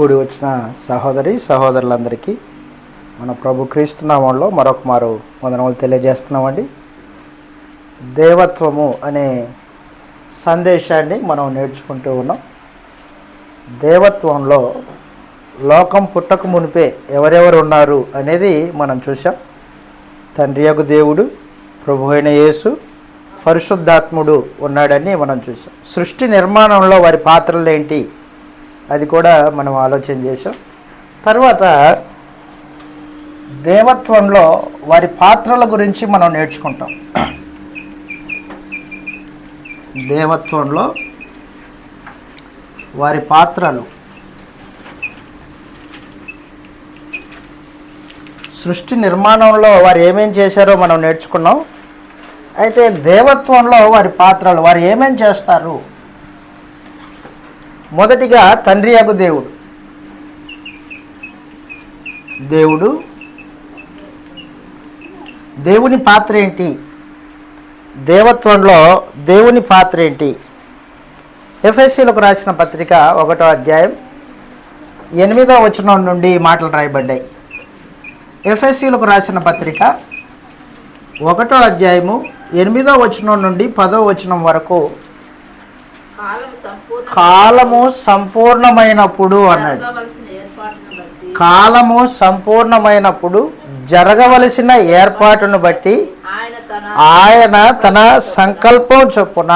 కూడి వచ్చిన సహోదరి సహోదరులందరికీ మన ప్రభు క్రీస్తు నామంలో మరొక మారు వందనములు తెలియజేస్తున్నామండి. దేవత్వము అనే సందేశాన్ని మనం నేర్చుకుంటూ ఉన్నాం. దేవత్వంలో లోకం పుట్టక మునిపే ఎవరెవరు ఉన్నారు అనేది మనం చూసాం తండ్రి యొక్క దేవుడు ప్రభు అయిన యేసు పరిశుద్ధాత్ముడు ఉన్నాడని మనం చూసాం సృష్టి నిర్మాణంలో వారి పాత్రలు ఏంటి అది కూడా మనం ఆలోచన చేసాం తర్వాత దేవత్వంలో వారి పాత్రల గురించి మనం నేర్చుకుంటాం. దేవత్వంలో వారి పాత్రలు సృష్టి నిర్మాణంలో వారు ఏమేం చేశారో మనం నేర్చుకున్నాం. అయితే దేవత్వంలో వారి పాత్రలు వారు ఏమేం చేస్తారు? మొదటిగా తండ్రి యొక్క దేవుడు. దేవుడు. దేవుని పాత్ర ఏంటి? దేవత్వంలో దేవుని పాత్ర ఏంటి? ఎఫ్ఎస్సీలకు రాసిన పత్రిక ఒకటో అధ్యాయం ఎనిమిదో వచనం నుండి మాటలు రాయబడ్డాయి. ఎఫ్ఎస్సీలకు రాసిన పత్రిక ఒకటో అధ్యాయము ఎనిమిదో వచనం నుండి పదో వచనం వరకు కాలము సంపూర్ణమైనప్పుడు అన్నాడు. కాలము సంపూర్ణమైనప్పుడు జరగవలసిన ఏర్పాటును బట్టి ఆయన తన సంకల్పం చొప్పున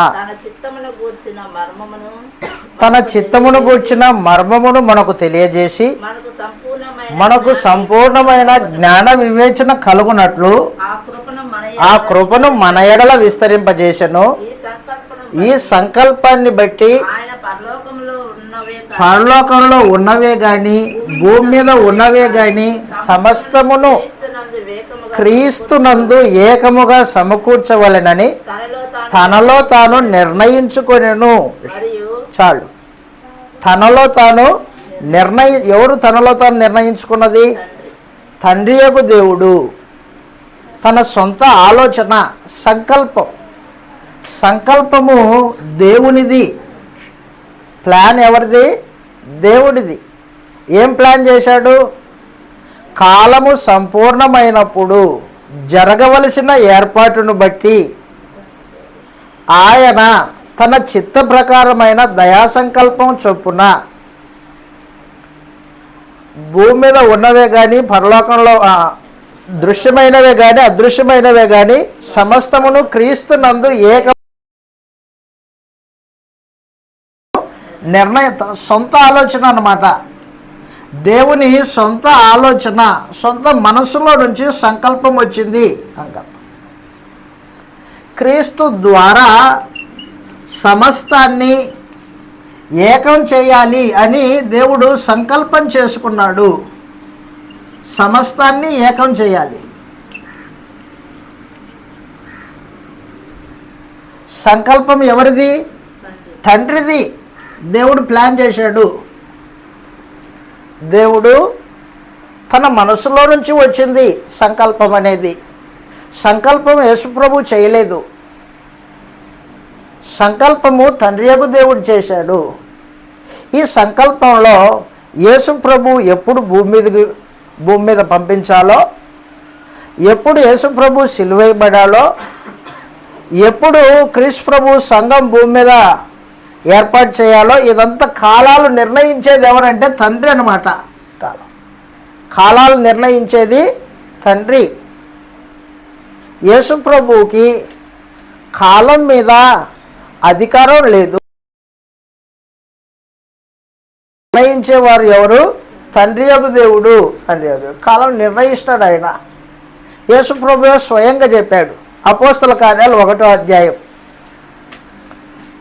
తన చిత్తమును గూర్చిన మర్మమును మనకు తెలియజేసి మనకు సంపూర్ణమైన జ్ఞాన వివేచన కలుగునట్లు ఆ కృపను మన ఆ కృపను మన ఎడల విస్తరింపజేసను. ఈ సంకల్పను ఈ సంకల్పాన్ని బట్టి పరలోకంలో ఉన్నవే గాని భూమి మీద ఉన్నవే గాని సమస్తమును క్రీస్తునందు ఏకముగా సమకూర్చవలెనని తనలో తాను నిర్ణయించుకొనెను. చాలు. తనలో తాను నిర్ణయ ఎవరు తనలో తాను నిర్ణయించుకున్నది? తండ్రి తండ్రి యొక్క దేవుడు. తన సొంత ఆలోచన సంకల్పం. సంకల్పము దేవునిది. ప్లాన్ ఎవరిది? దేవుడిది. ఏం ప్లాన్ చేశాడు? కాలము సంపూర్ణమైనప్పుడు జరగవలసిన ఏర్పాటును బట్టి ఆయన తన చిత్త ప్రకారమైన దయా సంకల్పం చొప్పున భూమి మీద ఉన్నవే కానీ పరలోకంలో దృశ్యమైనవే కానీ అదృశ్యమైనవే కానీ సమస్తమును క్రీస్తు నందు ఏక నిర్ణయ సొంత ఆలోచన అన్నమాట. దేవుని సొంత ఆలోచన సొంత మనసులో నుంచి సంకల్పం వచ్చింది. సంకల్పం. క్రీస్తు ద్వారా సమస్తాన్ని ఏకం చేయాలి అని దేవుడు సంకల్పం చేసుకున్నాడు. సమస్తాన్ని ఏకం చేయాలి. సంకల్పం ఎవరిది? తండ్రిది. దేవుడు ప్లాన్ చేశాడు. దేవుడు తన మనసులో నుంచి వచ్చింది సంకల్పం అనేది. సంకల్పం యేసుప్రభు చేయలేదు. సంకల్పము తండ్రి యొక్క దేవుడు చేశాడు. ఈ సంకల్పంలో యేసుప్రభు ఎప్పుడు భూమి మీదకి భూమి మీద పంపించాలో ఎప్పుడు యేసుప్రభు సిలువేయబడాలో ఎప్పుడు క్రీష్ ప్రభు సంఘం భూమి మీద ఏర్పాటు చేయాలో ఇదంతా కాలాలు నిర్ణయించేది ఎవరంటే తండ్రి అనమాట కాలం కాలాలు నిర్ణయించేది తండ్రి. యేసుప్రభువుకి కాలం మీద అధికారం లేదు. నిర్ణయించేవారు ఎవరు? తండ్రి యొక్క దేవుడు. తండ్రి యొక్క దేవుడు. కాలం నిర్ణయిస్తాడు ఆయన. యేసుప్రభు స్వయంగా చెప్పాడు. అపోస్తల కార్యాలు ఒకటో అధ్యాయం.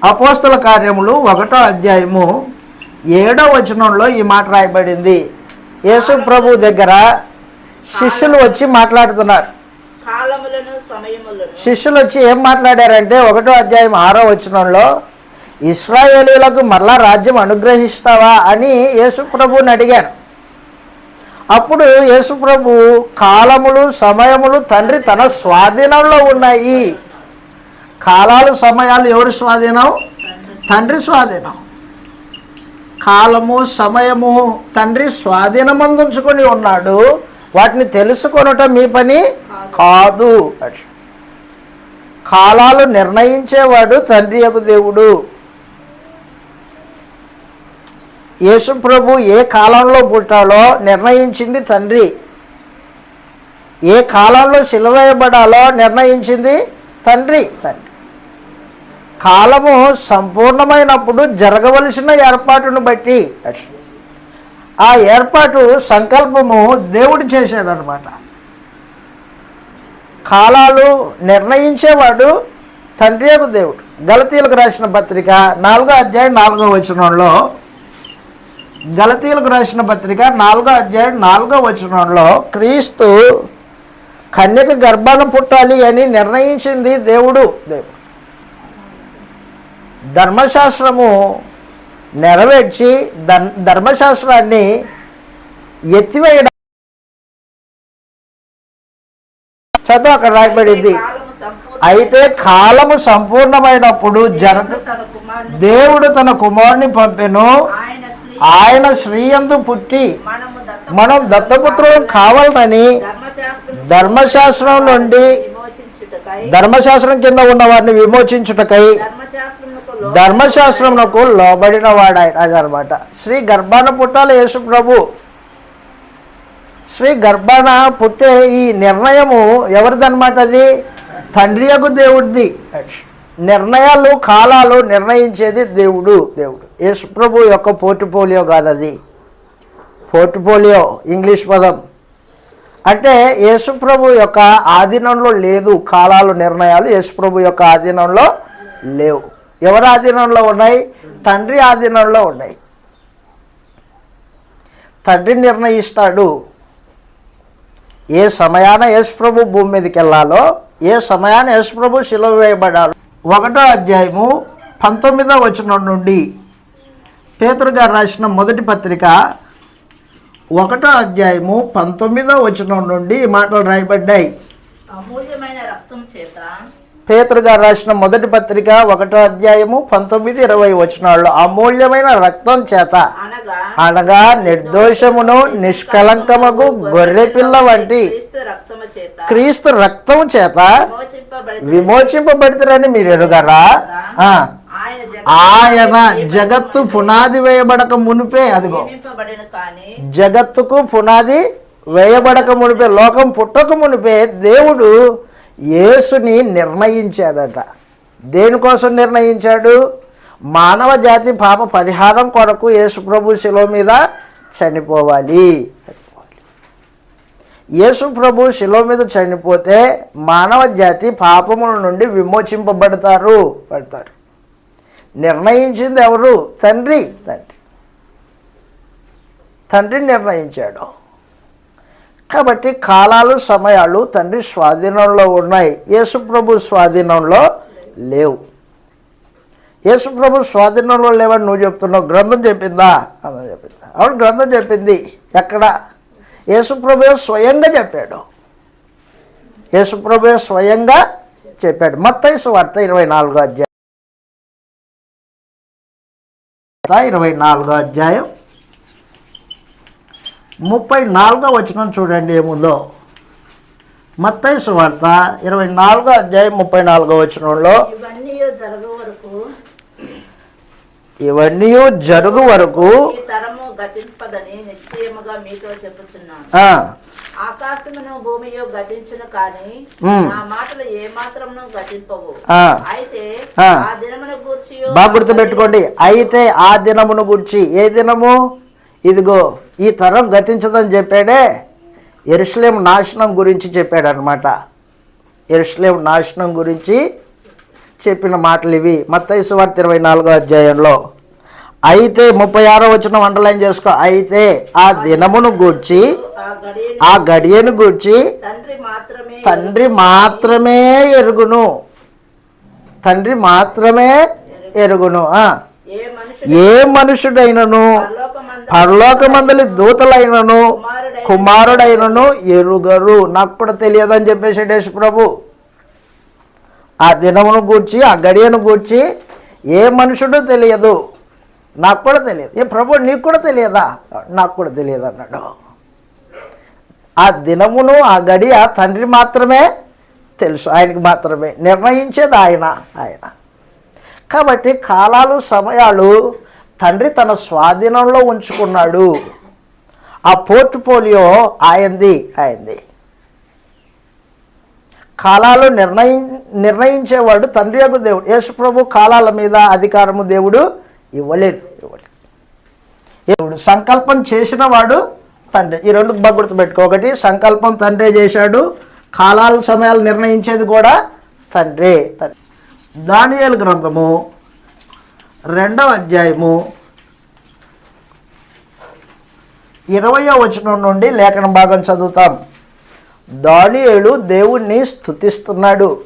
అపోస్తల కార్యములు ఒకటో అధ్యాయము ఏడో వచనంలో ఈ మాట రాయబడింది. యేసు ప్రభు దగ్గర శిష్యులు వచ్చి మాట్లాడుతున్నారు. శిష్యులు వచ్చి ఏం మాట్లాడారంటే ఒకటో అధ్యాయం ఆరో వచనంలో ఇస్రాయేలీలకు మరలా రాజ్యం అనుగ్రహిస్తావా అని యేసు ప్రభుని అడిగారు. అప్పుడు యేసు ప్రభు కాలములు సమయములు తండ్రి తన స్వాధీనంలో ఉన్నాయి. కాలాలు సమయాలు ఎవరి స్వాధీనం? తండ్రి స్వాధీనం. కాలము సమయము తండ్రి స్వాధీనమందుంచుకొని ఉన్నాడు. వాటిని తెలుసుకొనటం మీ పని కాదు. కాలాలు నిర్ణయించేవాడు తండ్రి యొక్క దేవుడు. యేసు ప్రభు ఏ కాలంలో పుట్టాలో నిర్ణయించింది తండ్రి. ఏ కాలంలో సిలవేయబడాలో నిర్ణయించింది తండ్రి తండ్రి. కాలము సంపూర్ణమైనప్పుడు జరగవలసిన ఏర్పాటును బట్టి ఆ ఏర్పాటు సంకల్పము దేవుడు చేశాడనమాట. కాలాలు నిర్ణయించేవాడు తండ్రి యొక్క దేవుడు. గలతీలకు రాసిన పత్రిక నాలుగో అధ్యాయం నాలుగో వచనంలో గలతీలకు రాసిన పత్రిక నాలుగో అధ్యాయం నాలుగో వచనంలో క్రీస్తు కన్యక గర్భాన పుట్టాలి అని నిర్ణయించింది దేవుడు. దేవుడు. ధర్మశాస్త్రము నెరవేర్చి ధర్మశాస్త్రాన్ని ఎత్తివేయడం చదువు అక్కడ రాయబడింది. అయితే కాలము సంపూర్ణమైనప్పుడు జన దేవుడు తన కుమారుని పంపెను. ఆయన శ్రీయందు పుట్టి మనం దత్తపుత్రులు కావాలని ధర్మశాస్త్రం నుండి ధర్మశాస్త్రం కింద ఉన్న వారిని విమోచించుటకై ధర్మశాస్త్రమునకు లోబడిన వాడు అదనమాట. శ్రీ గర్భాన పుట్టాలి యేసు ప్రభు. శ్రీ గర్భాన పుట్టే ఈ నిర్ణయము ఎవరిదనమాట అది? తండ్రి యొక్క దేవుడిది. నిర్ణయాలు కాలాలు నిర్ణయించేది దేవుడు దేవుడు. యేసుప్రభు యొక్క పోర్టుపోలియో కాదు అది పోర్టుపోలియో ఇంగ్లీష్ పదం. అంటే యేసుప్రభు యొక్క ఆధీనంలో లేదు కాలాలు నిర్ణయాలు యేసుప్రభు యొక్క ఆధీనంలో లేవు. ఎవరి ఆధీనంలో ఉన్నాయి? తండ్రి ఆధీనంలో ఉన్నాయి. తండ్రి నిర్ణయిస్తాడు. ఏ సమయాన యేసుప్రభు భూమి మీదకి వెళ్ళాలో ఏ సమయాన యేసుప్రభు శిలువ వేయబడాలో. ఒకటో అధ్యాయము పంతొమ్మిదో వచనం నుండి పేతురు గారు రాసిన మొదటి పత్రిక ఒకటో అధ్యాయము పంతొమ్మిదో వచనం నుండి మాటలు రాయబడ్డాయి. అమూల్యమైన రక్తం చేత పేతురు గారు రాసిన మొదటి పత్రిక ఒకటో అధ్యాయము పంతొమ్మిది ఇరవై వచనాల్లో అమూల్యమైన రక్తం చేత అనగా నిర్దోషమును నిష్కలంకమగు గొర్రె పిల్ల వంటి క్రీస్తు రక్తం చేత విమోచింపబడి విమోచింపబడితేరని మీరు ఎరుగరా? ఆ, ఆయన జగ ఆయన జగత్తు పునాది వేయబడక మునిపే అదిగో. జగత్తుకు పునాది వేయబడక మునిపే లోకం పుట్టక మునిపే దేవుడు యేసుని నిర్ణయించాడట. దేనికోసం నిర్ణయించాడు? మానవ జాతి పాప పరిహారం కొరకు యేసు ప్రభు శిలో మీద చనిపోవాలి. యేసు ప్రభు శిలో మీద చనిపోతే మానవ జాతి పాపముల నుండి విమోచింపబడతారు పడతారు నిర్ణయించింది ఎవరు? తండ్రి. తండ్రి. తండ్రి నిర్ణయించాడు. కాబట్టి కాలాలు సమయాలు తండ్రి స్వాధీనంలో ఉన్నాయి. యేసుప్రభు స్వాధీనంలో లేవు. యేసుప్రభు స్వాధీనంలో లేవని నువ్వు చెప్తున్నావు. గ్రంథం చెప్పిందా? గ్రంథం చెప్పిందా? అవును గ్రంథం చెప్పింది. ఎక్కడ? యేసుప్రభు స్వయంగా చెప్పాడు. యేసుప్రభు స్వయంగా చెప్పాడు. మత్తైసు వార్త ఇరవై నాలుగో అధ్యాయం. ఇరవై నాలుగో అధ్యాయం. ముప్పై నాలుగో వచనం చూడండి ఏముందో మత్తయి సువార్త ఇరవై నాలుగో అధ్యాయం ముప్పై నాలుగో వచనంలో ఇవన్నీ జరగ వరకు ఆకాశమును భూమియో గతించును కానీ. నా మాటలు ఏ మాత్రమును గతింపవు. అయితే ఆ. ఆ దినమును గూర్చి బాగా గుర్తుపెట్టుకోండి. అయితే ఆ దినమును గుర్చి ఏ దినము? ఇదిగో ఈ తరం గతించదని చెప్పాడే ఎరుసలేం నాశనం గురించి చెప్పాడనమాట ఎరుసలేం నాశనం గురించి చెప్పిన మాటలు ఇవి. మత్తైసు వార్త ఇరవై నాలుగో అధ్యాయంలో అయితే ముప్పై ఆరో వచ్చిన అండర్లైన్ చేసుకో. అయితే ఆ దినమును గూర్చి ఆ గడియను గూర్చి తండ్రి మాత్రమే ఎరుగును. తండ్రి మాత్రమే ఎరుగును. ఏ మనుషుడైనను? పరలోకమందలి దూతలైనను కుమారుడైనను ఎరుగరు. నాకు కూడా తెలియదని చెప్పేసి యేసు ప్రభు ఆ దినమును గూర్చి ఆ గడియను గూర్చి ఏ మనుషుడు తెలియదు. నాకు కూడా తెలియదు. ఏ ప్రభు నీకు కూడా తెలియదా? నాకు కూడా తెలియదు అన్నాడు. ఆ దినమును ఆ గడియ తండ్రి మాత్రమే తెలుసు. ఆయనకి మాత్రమే. నిర్ణయించేది ఆయన ఆయన. కాబట్టి కాలాలు సమయాలు తండ్రి తన స్వాధీనంలో ఉంచుకున్నాడు. ఆ పోర్ట్ఫోలియో ఆయంది ఆయంది కాలాలు నిర్ణయి నిర్ణయించేవాడు తండ్రి యొక్క దేవుడు. యేసుప్రభు కాలాల మీద అధికారము దేవుడు ఇవ్వలేదు ఇవ్వలేదు. దేవుడు సంకల్పం చేసిన వాడు తండ్రి. ఈ రెండు బాగా గుర్తుపెట్టుకో. ఒకటి సంకల్పం తండ్రే చేశాడు. కాలాల సమయాలు నిర్ణయించేది కూడా తండ్రే తండ్రి. దానియాల గ్రంథము రెండవ అధ్యాయము ఇరవయో వచనం నుండి లేఖన భాగం చదువుతాం. దానియేలు దేవుణ్ణి స్తుతిస్తున్నాడు.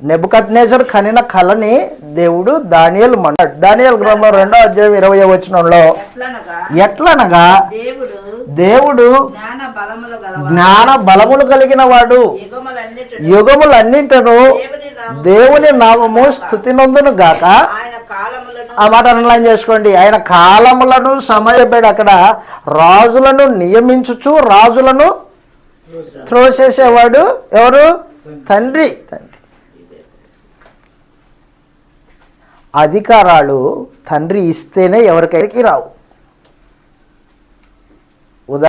నెబుకద్నేజర్ కనిన కళని దేవుడు దానియేలు మన్నాడు దానియేలు గ్రంథం రెండో అధ్యాయం ఇరవై వచనంలో ఎట్లనగా ఎట్లనగా దేవుడు దేవుడు జ్ఞాన బలములు గల జ్ఞాన బలములు కలిగిన వాడు. యుగములన్నిటి యుగములన్నింటను దేవుని నామము దేవుని నామము స్థుతినందును గాక. ఆయన కాలములను ఆ మాట అనలైన్ చేసుకోండి. ఆయన కాలములను సమయబడి అక్కడ రాజులను నియమించుచు రాజులను త్రోసేసేవాడు ఎవరు? తండ్రి తండ్రి అధికారాలు తండ్రి ఇస్తేనే ఎవరికైనా రావు. ఉదా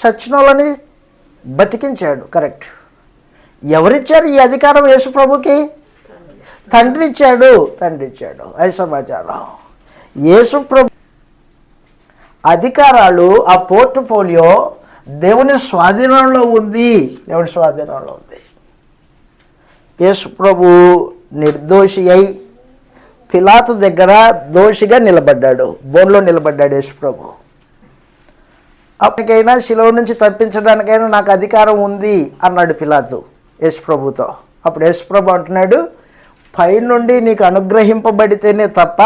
చచ్చినోళ్ళని బతికించాడు కరెక్ట్. ఎవరిచ్చారు ఈ అధికారం యేసు ప్రభుకి? తండ్రి ఇచ్చాడు తండ్రి ఇచ్చాడు అది సమాచారం. యేసు ప్రభు అధికారాలు ఆ పోర్ట్ఫోలియో దేవుని స్వాధీనంలో ఉంది. దేవుని స్వాధీనంలో ఉంది. యేసు ప్రభు నిర్దోషి అయి పిలాతు దగ్గర దోషిగా నిలబడ్డాడు. బోన్లో నిలబడ్డాడు యేసుప్రభు. అప్పటికైనా శిలువ నుంచి తప్పించడానికైనా నాకు అధికారం ఉంది అన్నాడు పిలాతు యేసు ప్రభుతో అప్పుడు యేసుప్రభు అంటున్నాడు పైనుండి నీకు అనుగ్రహింపబడితేనే తప్ప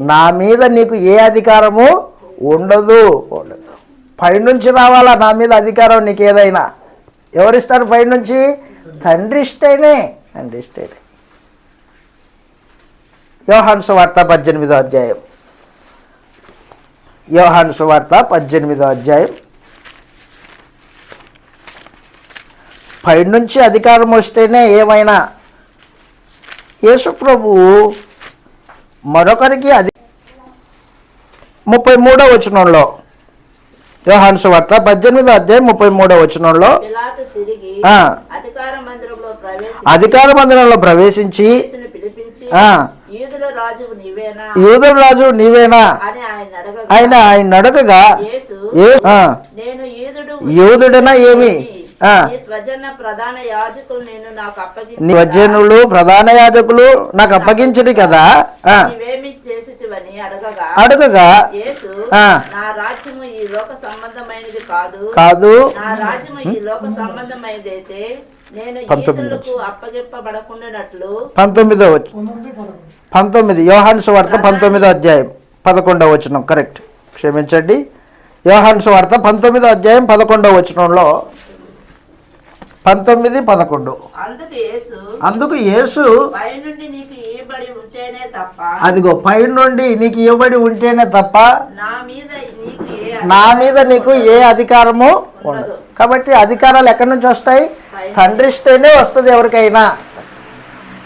నా మీద నీకు ఏ అధికారము ఉండదు. ఉండదు. పైనుంచి రావాలా? నా మీద అధికారం నీకు ఏదైనా ఎవరిస్తారు పైనుంచి? తండ్రి ఇస్తేనే. తండ్రి ఇస్తేనే. యోహాను సువార్త పద్దెనిమిదో అధ్యాయం. యోహాను సువార్త పద్దెనిమిదో అధ్యాయం. పైనుంచి అధికారం వస్తేనే ఏమైనా? యేసు ప్రభువు మరొకరికి అది ముప్పై మూడో వచనంలో యోహాను సువార్త పద్దెనిమిదో అధ్యాయం ముప్పై మూడో వచనంలో అధికార మందిరంలో ప్రవేశించి యూదుల రాజు నీవేనా? ఆయన అడగగా ఆయన అడగగా యూదుడు యూదుడనా ఏమి? ఆ, నీ స్వజన ప్రధాన యాజకులు నాకు అప్పగించడు కదా? అడగగా కాదు. పంతొమ్మిది పంతొమ్మిదో వచ్చ పంతొమ్మిది యోహాను సువార్త పంతొమ్మిదో అధ్యాయం. పదకొండవ వచనం. కరెక్ట్. క్షమించండి. యోహాను సువార్త పంతొమ్మిదో అధ్యాయం పదకొండవ వచనంలో పంతొమ్మిది పదకొండు. అందుకు యేసు అందుకు యేసు పైనుండి నీకు ఇవ్వబడి ఉంటేనే తప్ప అదిగో పై నుండి నీకు ఇవ్వబడి ఉంటేనే తప్ప నా మీద నీకు ఏ నా మీద నీకు ఏ అధికారము ఉండదు. కాబట్టి అధికారాలు ఎక్కడి నుంచి వస్తాయి? తండ్రి ఇస్తేనే వస్తుంది ఎవరికైనా.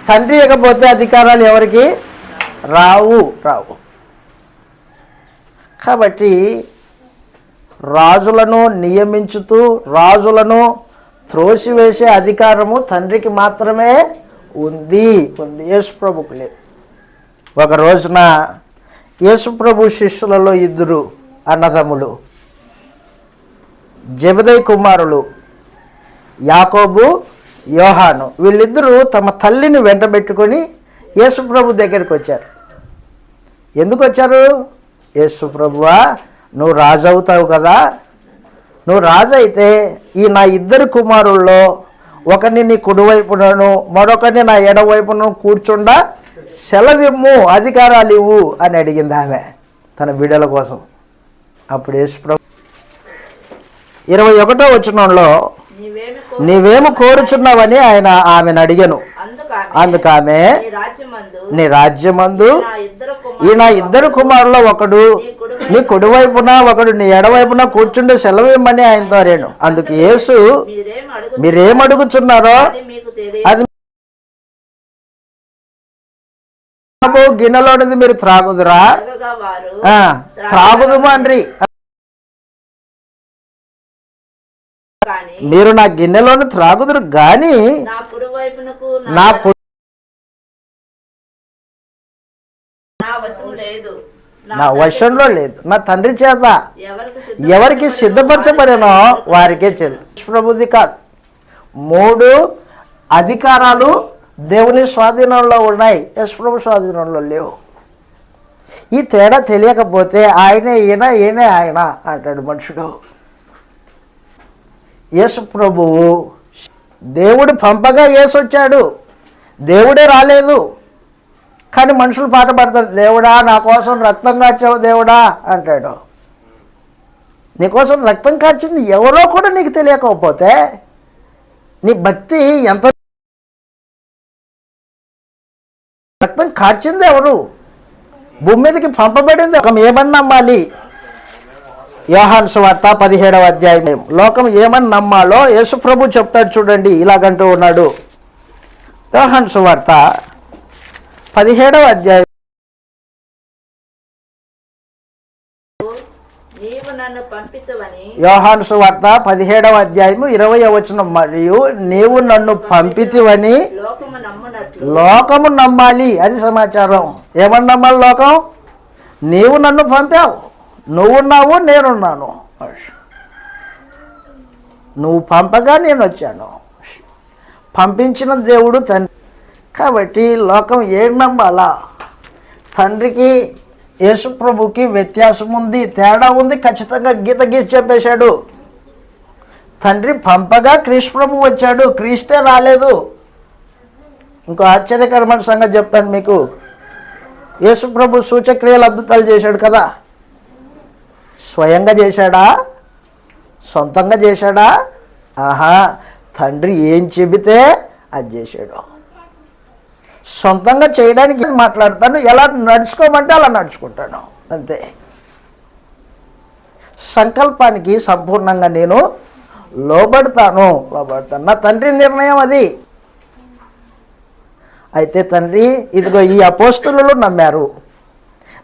తండ్రి ఇకపోతే అధికారాలు ఎవరికి? రావు రావు. కాబట్టి రాజులను నియమించుతూ రాజులను త్రోసివేసే అధికారము తండ్రికి మాత్రమే ఉంది. ఉంది. యేసుప్రభుకు లేదు. ఒక రోజున యేసుప్రభు శిష్యులలో ఇద్దరు అన్నదమ్ములు జబదయ్ కుమారులు యాకోబు యోహాను వీళ్ళిద్దరూ తమ తల్లిని వెంటబెట్టుకొని యేసుప్రభు దగ్గరికి వచ్చారు. ఎందుకు వచ్చారు? యేసుప్రభువా నువ్వు రాజు అవుతావు కదా. నువ్వు రాజు అయితే ఈ నా ఇద్దరు కుమారుల్లో ఒకరిని నీ కుడివైపునను మరొకరిని నా ఎడవైపును కూర్చుండా సెలవిమ్ము అధికారాలు ఇవ్వు అని అడిగింది ఆమె తన బిడ్డల కోసం. అప్పుడు యేసుప్రభు ఇరవై ఒకటో వచనంలో నీవేమి కోరుచున్నావని ఆయన ఆమెను అడిగాను. అందుకు ఆమె అందుకు ఆమె నీ రాజ్యమందు ఈ నా కుమారులు ఇద్దరు కుమారులో ఒకడు నీ కుడివైపున ఒకడు నీ ఎడవైపున కూర్చుండి సెలవు ఇమ్మని ఆయనతో అరేను అందుకు యేసు మీరేం అడుగు మీరేం అడుగుచున్నారో అది గిన్నెలోనిది మీరు త్రాగుదురా? అడగగా వారు మీరు నా గిన్నెలోని త్రాగుదురు గాని నా నా వశంలో లేదు. నా తండ్రి చేత ఎవరికి సిద్ధపరచబడినో వారికే చెల్లు ప్రభుది కాదు. మూడు అధికారాలు దేవుని స్వాధీనంలో ఉన్నాయి. యశ్ ప్రభు స్వాధీనంలో లేవు. ఈ తేడా తెలియకపోతే ఆయనే ఈయన ఈయనే ఆయన అంటాడు మనుషుడు. యేసు ప్రభువు దేవుడు పంపగా యేసు వచ్చాడు దేవుడే రాలేదు. కానీ మనుషులు పాట పాడతారు దేవుడా నా కోసం రక్తం కార్చావు దేవుడా అంటాడు. నీకోసం రక్తం కార్చింది ఎవరో కూడా నీకు తెలియకపోతే నీ భక్తి ఎంత రక్తం కార్చింది ఎవరు? భూమి మీదకి పంపబడింది ఒక ఏమని నమ్మాలి. యోహాన్ సువార్త పదిహేడవ అధ్యాయం. లోకం ఏమని నమ్మాలో యేసు ప్రభు చెప్తాడు చూడండి ఇలాగంటూ ఉన్నాడు. యోహాన్ సువార్త పదిహేడవ అధ్యాయం. యోహాను సువార్త పదిహేడవ అధ్యాయము ఇరవై వచనం. మరియు నీవు నన్ను పంపితివని లోకము నమ్మాలి అది సమాచారం. ఏమని నమ్మాలి లోకం? నీవు నన్ను పంపావు. నువ్వున్నావు నేనున్నాను. నువ్వు పంపగా నేను వచ్చాను పంపించిన దేవుడు తండ్రి. కాబట్టి లోకం ఏం నమ్మాలా? తండ్రికి యేసుప్రభుకి వ్యత్యాసం ఉంది తేడా ఉంది ఖచ్చితంగా గీత గీసి చెప్పేశాడు. తండ్రి పంపగా క్రీస్తు ప్రభు వచ్చాడు క్రీస్తే రాలేదు. ఇంకో ఆశ్చర్యకరమైన సంగతి చెప్తాను మీకు. యేసుప్రభు సూచక్రియలు అద్భుతాలు చేశాడు కదా. స్వయంగా చేశాడా? సొంతంగా చేశాడా? ఆహా తండ్రి ఏం చెబితే అది చేశాడు. సొంతంగా చేయడానికి మాట్లాడతాను? ఎలా నడుచుకోమంటే అలా నడుచుకుంటాను. అంతే. సంకల్పానికి సంపూర్ణంగా నేను లోబడతాను. లోబడతాను. నా తండ్రి నిర్ణయం అది. అయితే తండ్రి ఇదిగో ఈ అపోస్తులలో నమ్మారు.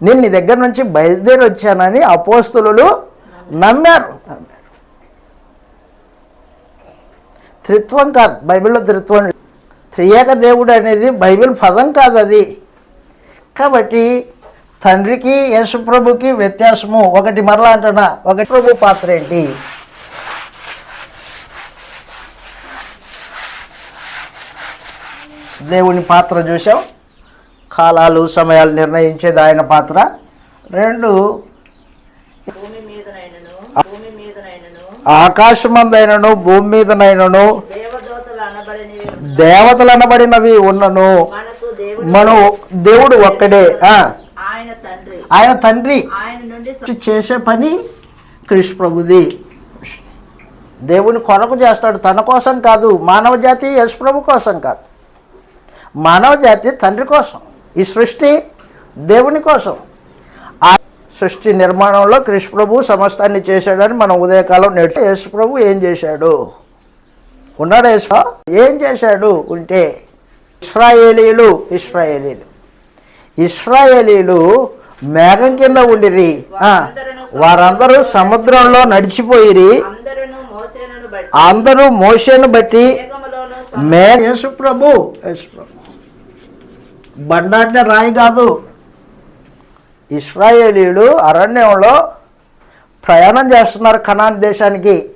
నేను నీ దగ్గర నుంచి బయలుదేరి వచ్చానని అపోస్తులు నమ్మారు. త్రిత్వం కాదు బైబిల్లో త్రిత్వం త్రియేక దేవుడు అనేది బైబిల్ పదం కాదు అది. కాబట్టి తండ్రికి యేసుప్రభుకి వ్యత్యాసము. ఒకటి మరలా అంటనా ఒకటి ప్రభు పాత్ర ఏంటి? దేవుని పాత్ర చూసాం కాలాలు సమయాలు నిర్ణయించేది ఆయన పాత్ర. రెండు ఆకాశమందైనను భూమి మీదనైనను దేవతలు అనబడినవి ఉన్నను. మనం దేవుడు ఒక్కడే ఆయన తండ్రి. చేసే పని కృష్ణ ప్రభుది. దేవుని కొరకు చేస్తాడు. తన కోసం కాదు మానవ జాతి యశ్ ప్రభు కోసం కాదు. మానవ జాతి తండ్రి కోసం. ఈ సృష్టి దేవుని కోసం. ఆ సృష్టి నిర్మాణంలో కృష్ణ ప్రభు సమస్తాన్ని చేశాడని మనం ఉదయకాలం నేర్చు యేసు ప్రభు ఏం చేశాడు? ఉన్నాడు యేసు ఏం చేశాడు ఉంటే ఇస్రాయేలీలు ఇస్రాయేలీలు. ఇస్రాయేలీలు మేఘం కింద ఉండిరి. వారందరూ సముద్రంలో నడిచిపోయిరి. అందరూ మోసేనను బట్టి. మే యేసు ప్రభు యేసు ప్రభు. బండ అంటే రాయి కాదు. ఇస్రాయేలీలు అరణ్యంలో ప్రయాణం చేస్తున్నారు కణాన్ దేశానికి.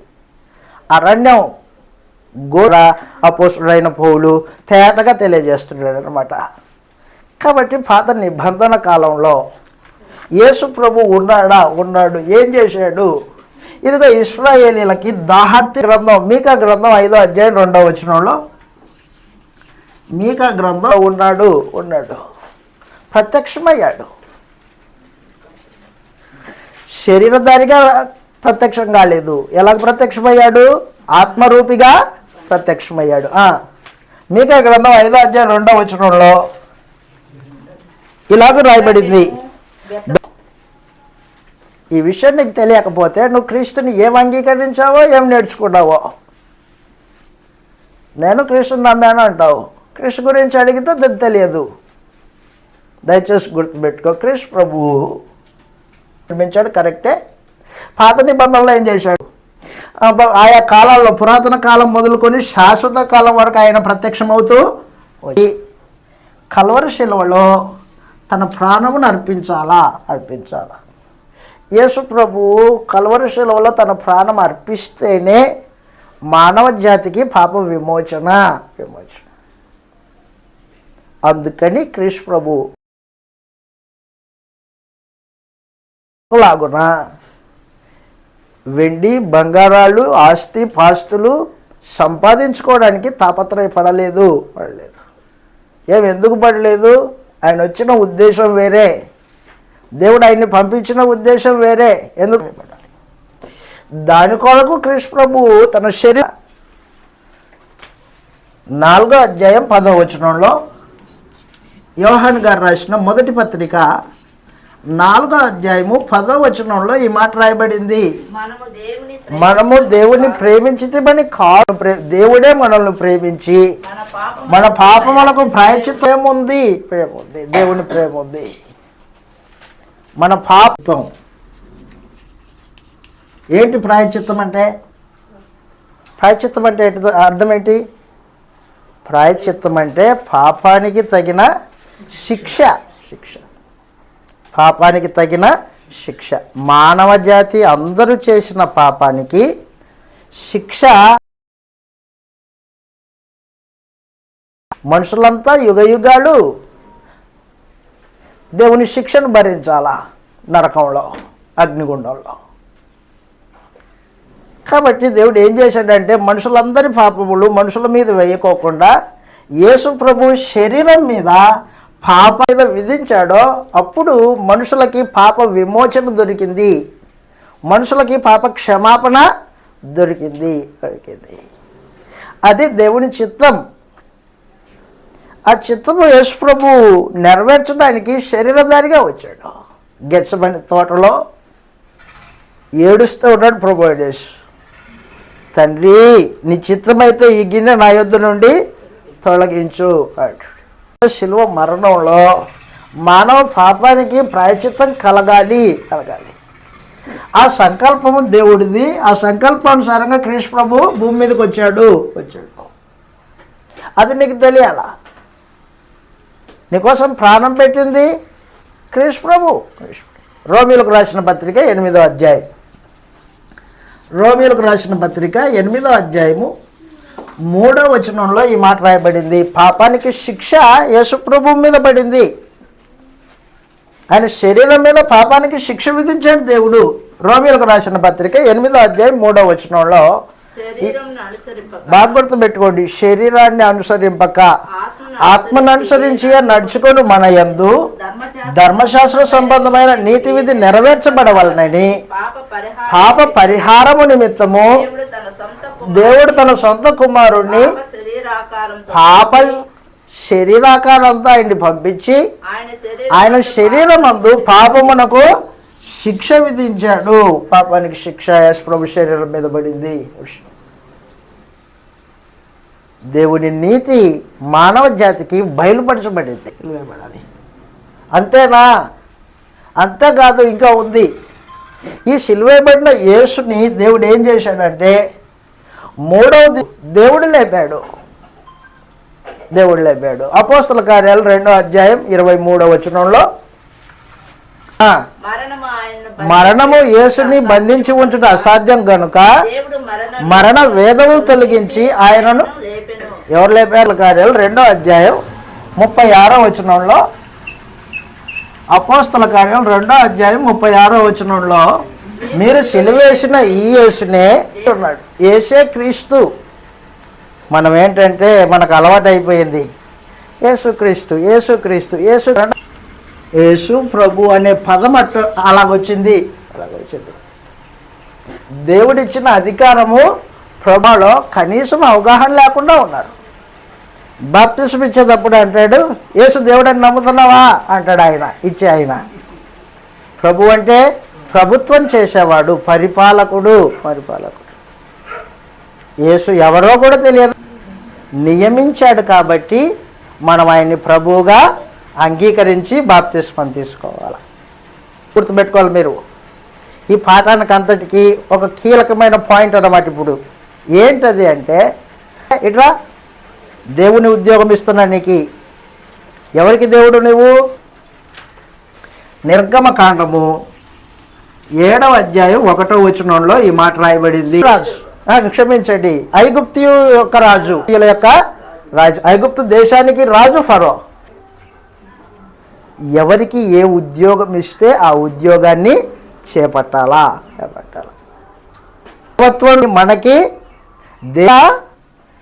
అరణ్యం గోర అపోసుడైన పౌలు తేటగా తెలియజేస్తున్నాడు అనమాట కాబట్టి పాత నిబంధన కాలంలో యేసు ప్రభు ఉన్నాడా? ఉన్నాడు. ఏం చేశాడు? ఇదిగో ఇస్రాయేలీలకి దాహత్య గ్రంథం మీకా గ్రంథం ఐదో అధ్యాయం రెండో వచనంలో మీక గ్రంథం ఉన్నాడు ఉన్నాడు. ప్రత్యక్షమయ్యాడు. శరీరధారిగా ప్రత్యక్షం కాలేదు. ఎలా ప్రత్యక్షమయ్యాడు? ఆత్మరూపిగా ప్రత్యక్షమయ్యాడు. ఆ, గ్రంథం ఐదో అధ్యాయం రెండో వచనంలో ఇలాగ రాయబడింది. ఈ విషయం నీకు తెలియకపోతే నువ్వు క్రీస్తుని ఏం అంగీకరించావో ఏం నేర్చుకున్నావో? నేను క్రీస్తుని నమ్మాను అంటావు. క్రీస్తు గురించి అడిగితే అది తెలియదు. దయచేసి గుర్తుపెట్టుకో క్రీస్తు ప్రభువు నిర్మించాడు కరెక్టే. పాత నిబంధనలో ఏం చేశాడు? ఆయా కాలాల్లో పురాతన కాలం మొదలుకొని శాశ్వత కాలం వరకు ఆయన ప్రత్యక్షమవుతూ వచ్చి కల్వరి శిలువలో తన ప్రాణమును అర్పించాలా? అర్పించాలా. యేసు ప్రభువు కల్వరి శిలువలో తన ప్రాణం అర్పిస్తేనే మానవ జాతికి పాప విమోచన విమోచన. అందుకని క్రీస్తు ప్రభు లాగున వెండి బంగారాలు ఆస్తి పాస్తులు సంపాదించుకోవడానికి తాపత్రయపడలేదు. పడలేదు. ఏం ఎందుకు పడలేదు? ఆయన వచ్చిన ఉద్దేశం వేరే. దేవుడు ఆయన్ని పంపించిన ఉద్దేశం వేరే. ఎందుకు పడాలి? దాని కొరకు కృష్ణ ప్రభు తన శరీర నాలుగో అధ్యాయం పదవచనంలో యోహాన్ గారు రాసిన మొదటి పత్రిక నాలుగో అధ్యాయము పదో వచనంలో ఈ మాట రాయబడింది. మనము దేవుని ప్రేమించితేమని కాదు దేవుడే మనల్ని ప్రేమించి మన పాపం మన పాపములకు ప్రాయచిత్తం ఏముంది ప్రేమ ఉంది దేవుని ప్రేమ ఉంది మన పాపం ఏంటి ప్రాయచిత్తం అంటే? ప్రాయచిత్తం అంటే అర్థం ఏంటి? ప్రాయచిత్తం అంటే పాపానికి తగిన శిక్ష. శిక్ష. పాపానికి తగిన శిక్ష. మానవ జాతి అందరూ చేసిన పాపానికి శిక్ష. మనుషులంతా యుగ యుగాలు దేవుని శిక్షను భరించాలా? నరకంలో అగ్నిగుండంలో. కాబట్టి దేవుడు ఏం చేశాడంటే మనుషులందరి పాపములు మనుషుల మీద వేయకోకుండా యేసు ప్రభు శరీరం మీద పాప మీద విధించాడో అప్పుడు మనుషులకి పాప విమోచన దొరికింది. మనుషులకి పాప క్షమాపణ దొరికింది. దొరికింది. అది దేవుని చిత్తం. ఆ చిత్తము యేసు నెరవేర్చడానికి శరీరధారిగా వచ్చాడు. గెచ్చబడి తోటలో ఏడుస్తూ ఉన్నాడు ప్రభు యేసు. తండ్రి నీ చిత్తమైతే ఈ గిన్నె నా యొద్ద నుండి తొలగించు అంటాడు. శిలువ మరణంలో మానవ పాపానికి ప్రాయచిత్తం కలగాలి కలగాలి. ఆ సంకల్పము దేవుడిది. ఆ సంకల్పానుసారంగా కృష్ణ ప్రభు భూమి మీదకి వచ్చాడు వచ్చాడు. అది నీకు తెలియాలా? నీకోసం ప్రాణం పెట్టింది కృష్ణ ప్రభు. రోమిలకు రాసిన పత్రిక ఎనిమిదో అధ్యాయం. రోమిలకు రాసిన పత్రిక ఎనిమిదో అధ్యాయము మూడో వచనంలో ఈ మాట రాయబడింది. పాపానికి శిక్ష యేసుప్రభు మీద పడింది. ఆయన శరీరం మీద పాపానికి శిక్ష విధించాడు దేవుడు. రోమిలకు రాసిన పత్రిక ఎనిమిదో అధ్యాయం మూడో వచనంలో శరీరం అనుసరింపక బాగా గుర్తుపెట్టుకోండి శరీరాన్ని అనుసరింపక. ఆత్మను అనుసరించి. నడుచుకొని మన యందు ధర్మశాస్త్ర సంబంధమైన నీతి విధి నెరవేర్చబడవలనని పాప పరిహారము నిమిత్తము దేవుడు తన సొంత కుమారుణ్ణి పాప శరీరాకారంతో ఆయన్ని పంపించి ఆయన శరీరం ఆయన శరీరం అందు పాపమునకు శిక్ష విధించాడు. పాపానికి శిక్ష యేసు ప్రభు శరీరం మీద పడింది. దేవుని నీతి మానవ జాతికి బయలుపరచబడింది. అంతేనా? అంతేకాదు ఇంకా ఉంది. ఈ సిలువేయబడిన యేసుని దేవుడు ఏం చేశాడంటే మూడవది దేవుడు లేపాడు. దేవుడు లేపాడు. అపోస్తల కార్యాలు రెండో అధ్యాయం ఇరవై మూడో వచనంలో మరణము యేసుని బంధించి ఉంచుట అసాధ్యం కనుక మరణ వేదము తొలగించి ఆయనను ఎవరు లేపారు? కార్యాలు రెండో అధ్యాయం ముప్పై ఆరో వచనంలో అపోస్తల కార్యాలు రెండో అధ్యాయం ముప్పై ఆరో వచనంలో మీరు సిలువేసిన ఈ యేసునే ఉన్నాడు ఏసే క్రీస్తు. మనం ఏంటంటే మనకు అలవాటు అయిపోయింది. యేసు క్రీస్తు యేసు క్రీస్తు యేసు యేసు ప్రభు అనే పదం అట్టు అలాగొచ్చింది. అలాగొచ్చింది. దేవుడిచ్చిన అధికారము ప్రభాలో కనీసం అవగాహన లేకుండా ఉన్నారు. బాప్తిసం ఇచ్చేటప్పుడు అంటాడు యేసు దేవుడని నమ్ముతున్నావా? అంటాడు ఆయన ఇచ్చే ఆయన. ప్రభు అంటే ప్రభుత్వం చేసేవాడు పరిపాలకుడు. పరిపాలకుడు. యేసు ఎవరో కూడా తెలియదు. నియమించాడు కాబట్టి మనం ఆయన్ని ప్రభువుగా అంగీకరించి బాప్తిస్మం తీసుకోవాలి. గుర్తుపెట్టుకోవాలి మీరు. ఈ పాఠానికి అంతటికి ఒక కీలకమైన పాయింట్ అన్నమాట ఇప్పుడు. ఏంటది అంటే ఇట్లా దేవుని ఉద్యోగం ఇస్తున్నా నీకు ఎవరికి దేవుడు నువ్వు? నిర్గమకాండము ఏడవ అధ్యాయం ఒకటో వచనంలో ఈ మాట రాయబడింది. రాజు. క్షమించండి. ఐగుప్తు యొక్క రాజు వీళ్ళ యొక్క రాజు. ఐగుప్తు దేశానికి రాజు ఫరో. ఎవరికి ఏ ఉద్యోగం ఇస్తే ఆ ఉద్యోగాన్ని చేపట్టాలా? చేపట్టాలా. ప్రభుత్వం మనకి దే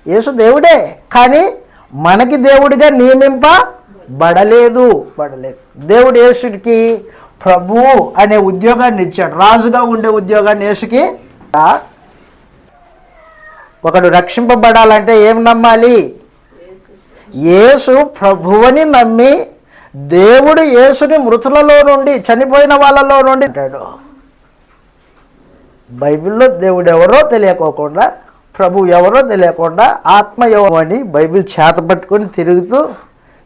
యేసు దేవుడే. కానీ మనకి దేవుడిగా నియమింపబడలేదు. పడలేదు దేవుడు యేసుడికి ప్రభువు అనే ఉద్యోగాన్ని ఇచ్చాడు. రాజుగా ఉండే ఉద్యోగాన్ని యేసుకి ఒకడు రక్షింపబడాలంటే ఏం నమ్మాలి? యేసు ప్రభువని నమ్మి దేవుడు యేసుని మృతులలో నుండి చనిపోయిన వాళ్ళలో నుండి అంటాడు. బైబిల్లో దేవుడు ఎవరో తెలియకోకుండా ప్రభు ఎవరో తెలియకుండా ఆత్మ ఎవరో అని బైబిల్ చేత పట్టుకొని తిరుగుతూ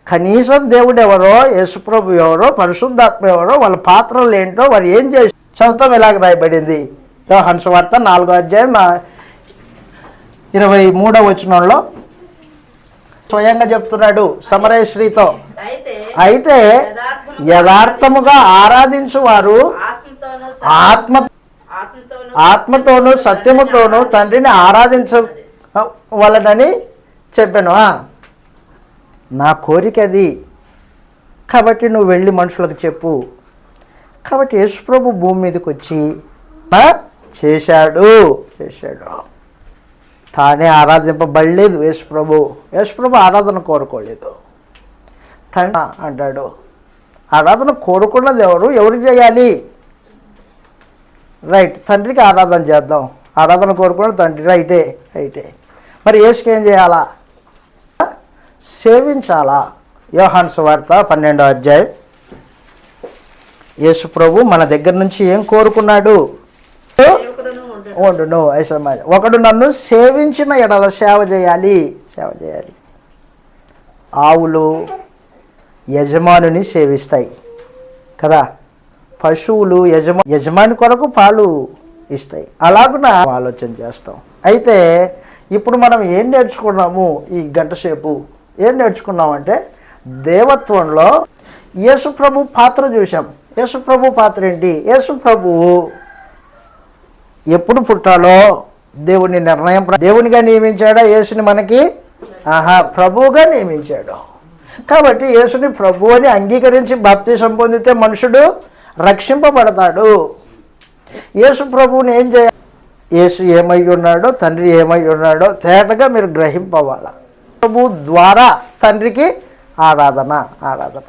కనీసం దేవుడు ఎవరో యేసు ప్రభు ఎవరో పరిశుద్ధాత్మ ఎవరో వాళ్ళ పాత్రలు ఏంటో వారు ఏం చేసి చదువుతాం ఇలాగ రాయబడింది హంస వార్త నాలుగో అధ్యాయం ఇరవై మూడో వచనంలో స్వయంగా చెప్తున్నాడు సమరేశ్రీతో అయితే యథార్థముగా ఆరాధించు వారు ఆత్మతోనూ ఆత్మ ఆత్మతోనూ సత్యముతోనూ తండ్రిని ఆరాధించ వాళ్ళనని చెప్పాను. నా కోరిక అది. కాబట్టి నువ్వు వెళ్ళి మనుషులకు చెప్పు. కాబట్టి యేసుప్రభు భూమి మీదకి వచ్చి చేశాడు. చేశాడు. తానే ఆరాధింపబడలేదు యేసుప్రభు యేసుప్రభు ఆరాధన కోరుకోలేదు. తండ్రి అంటాడు ఆరాధన కోరుకున్నది ఎవరు? ఎవరికి చేయాలి? రైట్ తండ్రికి ఆరాధన చేద్దాం. ఆరాధన కోరుకున్న తండ్రి. రైటే రైటే. మరి యేసుకేం ఏం చేయాలా? సేవించాలా? యోహాన్ సువార్త పన్నెండో అధ్యాయం. యేసు ప్రభు మన దగ్గర నుంచి ఏం కోరుకున్నాడు? ఉండును ఐసమ్మ ఒకడు నన్ను సేవించిన ఎడల సేవ చేయాలి. సేవ చేయాలి. ఆవులు యజమానుని సేవిస్తాయి. కదా? పశువులు యజమా యజమాని కొరకు పాలు ఇస్తాయి. అలాగున ఆలోచన చేస్తాం. అయితే ఇప్పుడు మనం ఏం నేర్చుకున్నాము ఈ గంట సేపు? ఏం నేర్చుకున్నామంటే దేవత్వంలో యేసుప్రభు పాత్ర చూసాం యేసుప్రభు పాత్ర ఏంటి? యేసుప్రభువు ఎప్పుడు పుట్టాలో దేవుని నిర్ణయం దేవునిగా నియమించాడా? యేసుని మనకి ఆహా ప్రభువుగా నియమించాడు. కాబట్టి యేసుని ప్రభు అని అంగీకరించి భక్తి పొందితే మనుషుడు రక్షింపబడతాడు. యేసు ప్రభువుని ఏం చేయాలి? యేసు ఏమై ఉన్నాడో తండ్రి ఏమై ఉన్నాడో తేటగా మీరు గ్రహింపవాలా. ప్రభు ద్వారా తండ్రికి ఆరాధన ఆరాధన.